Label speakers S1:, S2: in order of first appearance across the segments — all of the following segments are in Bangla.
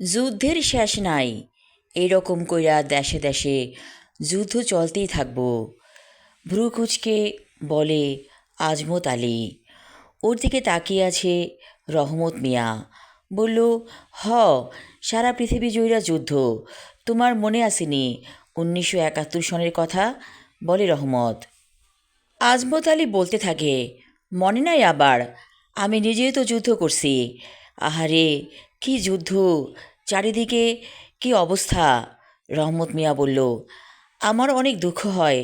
S1: যুদ্ধের শেষ নাই। এরকম কইরা দেশে দেশে যুদ্ধ চলতেই থাকব। ভ্রু কুচকে বলে আজমত আলী, ওর দিকে তাকিয়ে আছে রহমত মিয়া। বলল, হ, সারা পৃথিবী জুইরা যুদ্ধ। তোমার মনে আসেনি উনিশশো একাত্তর সনের কথা? বলে রহমত। আজমত আলী বলতে থাকে, মনে নাই আবার, আমি নিজেই তো যুদ্ধ করছি। আহারে, কি যুদ্ধ? চারিদিকে কি অবস্থা? রহমত মিয়া বলল, আমার অনেক দুঃখ হয়,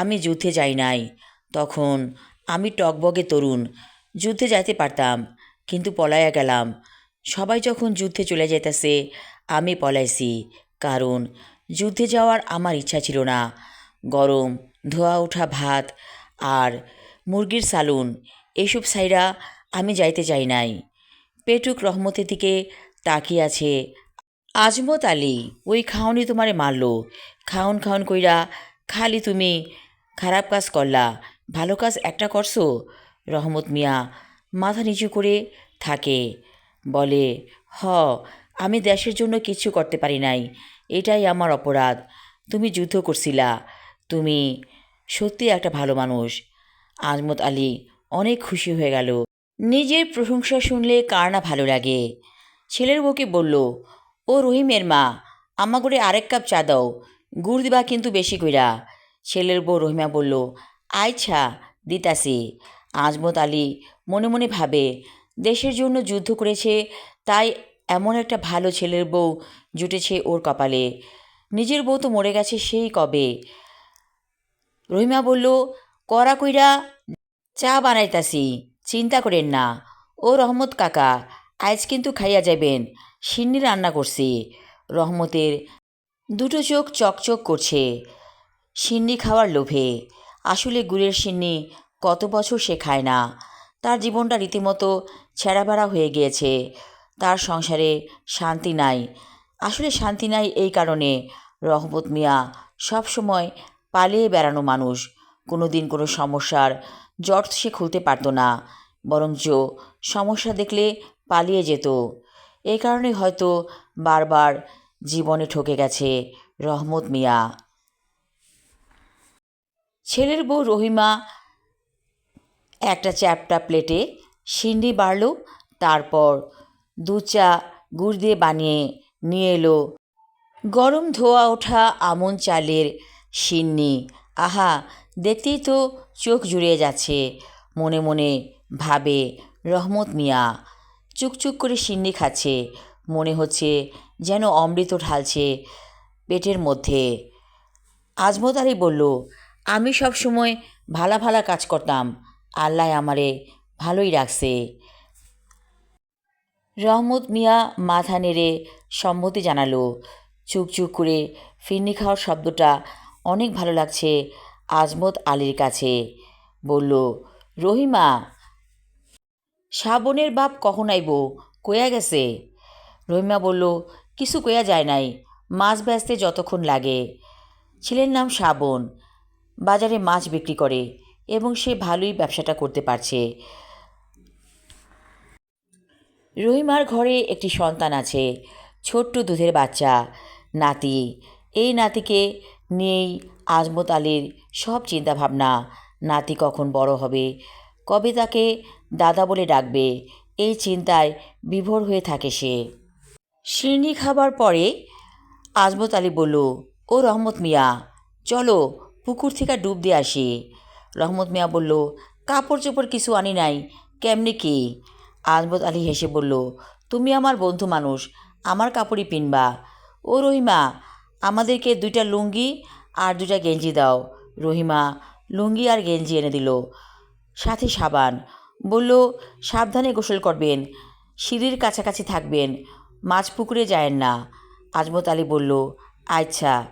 S1: আমি যুদ্ধে যাই নাই। তখন আমি টকবগে তরুণ, যুদ্ধে যাইতে পারতাম, কিন্তু পলাইয়া গেলাম। সবাই যখন যুদ্ধে চলে যেতেছে আমি পলাইছি, কারণ যুদ্ধে যাওয়ার আমার ইচ্ছা ছিল না। গরম, ধোয়া ওঠা ভাত আর মুরগির সালুন, এসব সাইরা আমি যাইতে চাই নাই। পেটুক রহমতের দিকে তাকিয়ে আছে আজমত আলী, ওই খাওনি তোমারে মারলো। খাউন খাউন কইরা, খালি তুমি খারাপ কাজ করলা, ভালো কাজ একটা করছ? রহমত মিয়া মাথা নিচু করে থাকে, বলে, হ, আমি দেশের জন্য কিছু করতে পারি নাই, এটাই আমার অপরাধ। তুমি যুদ্ধ করছিলা, তুমি সত্যি একটা ভালো মানুষ। আজমত আলী অনেক খুশি হয়ে গেল। নিজের প্রশংসা শুনলে কার না ভালো লাগে? ছেলের বউকে বলল ও রহিমের মা আমা করে আরেক কাপ চা দাও, গুড় দিবা কিন্তু বেশি কইরা। ছেলের বউ রহিমা বলল, আইছা দিতাসি আজমত আলী মনে মনে ভাবে, দেশের জন্য যুদ্ধ করেছে, তাই এমন একটা ভালো ছেলের বউ জুটেছে ওর কপালে। নিজের বউ তো মরে গেছে সেই কবে। রহিমা বলল, কড়া কইরা চা বানাইতাছি, চিন্তা করেন না। ও রহমত কাকা আজ কিন্তু খাইয়া যাবেন সিন্নি রান্না করছি। রহমতের দুটো চোখ চকচক করছে সিন্নি খাওয়ার লোভে। আসলে গুড়ের সিন্নি কত বছর সে খায় না। তার জীবনটা রীতিমতো ছেঁড়াবেড়া হয়ে গিয়েছে। তার সংসারে শান্তি নাই। আসলে শান্তি নাই এই কারণে রহমত মিয়া সব সময় পালিয়ে বেড়ানো মানুষ। কোনো দিন কোনো সমস্যার জট সে খুলতে পারতো না, বরঞ্চ সমস্যা দেখলে পালিয়ে যেত। এই কারণে হয়তো বারবার জীবনে ঠকে গেছে রহমত মিয়া। ছেলের বউ রহিমা একটা চ্যাপটা প্লেটে সিন্ডি বাড়ল, তারপর দু চা গুড় দিয়ে বানিয়ে নিয়ে এলো। গরম ধোয়া ওঠা আমন চালের সিন্নি আহা, দেখতেই তো চোখ জুড়িয়ে যাচ্ছে, মনে মনে ভাবে রহমত মিয়া। চুকচুক করে সিন্নি খাচ্ছে। মনে হচ্ছে যেন অমৃত ঢালছে পেটের মধ্যে। আজমত আলী বলল, আমি সব সময় ভালা ভালা কাজ করতাম। আল্লাহ আমারে ভালোই রাখছে। রহমত মিয়া মাথা নেড়ে সম্মতি জানালো। চুকচুক করে ফিরনি খাওয়ার শব্দটা অনেক ভালো লাগছে আজমত আলীর কাছে। বলল, রহিমা শ্রাবণের বাপ কখন আইব? কয়া গেছে? রহিমা বলল, কিছু কয়া যায় নাই, মাছ বেচতে যতক্ষণ লাগে। ছেলের নাম শ্রাবণ, বাজারে মাছ বিক্রি করে এবং সে ভালোই ব্যবসাটা করতে পারছে। রহিমার ঘরে একটি সন্তান আছে, ছোট্ট দুধের বাচ্চা, নাতি। এই নাতিকে নিয়েই আজমত আলীর সব চিন্তাভাবনা। নাতি কখন বড় হবে, কবে তাকে দাদা বলে ডাকবে। এই চিন্তায় বিভোর হয়ে থাকে সে। সিন্নি খাবার পরে আজমত আলী বলল, ও রহমত মিয়া, চলো পুকুর থেকে ডুব দিয়ে আসি। রহমত মিয়া বলল কাপড় চোপড় কিছু আনি নাই, কেমনি কি? আজমত আলী হেসে বলল, তুমি আমার বন্ধু মানুষ, আমার কাপড়ই পিনবা। ও রহিমা, আমাদেরকে দুইটা লুঙ্গি আর দুইটা গেঞ্জি দাও। রহিমা লুঙ্গি আর গেঞ্জি এনে দিল, সাথে সাবান। বলল, সাবধানে গোসল করবেন, সিঁড়ির কাছাকাছি থাকবেন, মাছ পুকুরে যায়েন না। আজমত আলী বলল আচ্ছা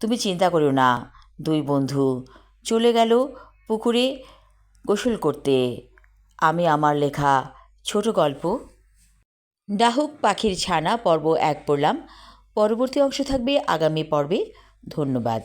S1: তুমি চিন্তা করো না, দুই বন্ধু চলে গেল পুকুরে গোসল করতে। আমি আমার লেখা ছোট গল্প। ডাহুক পাখির ছানা পর্ব এক পড়লাম। পরবর্তী অংশ থাকবে আগামী পর্বে। ধন্যবাদ।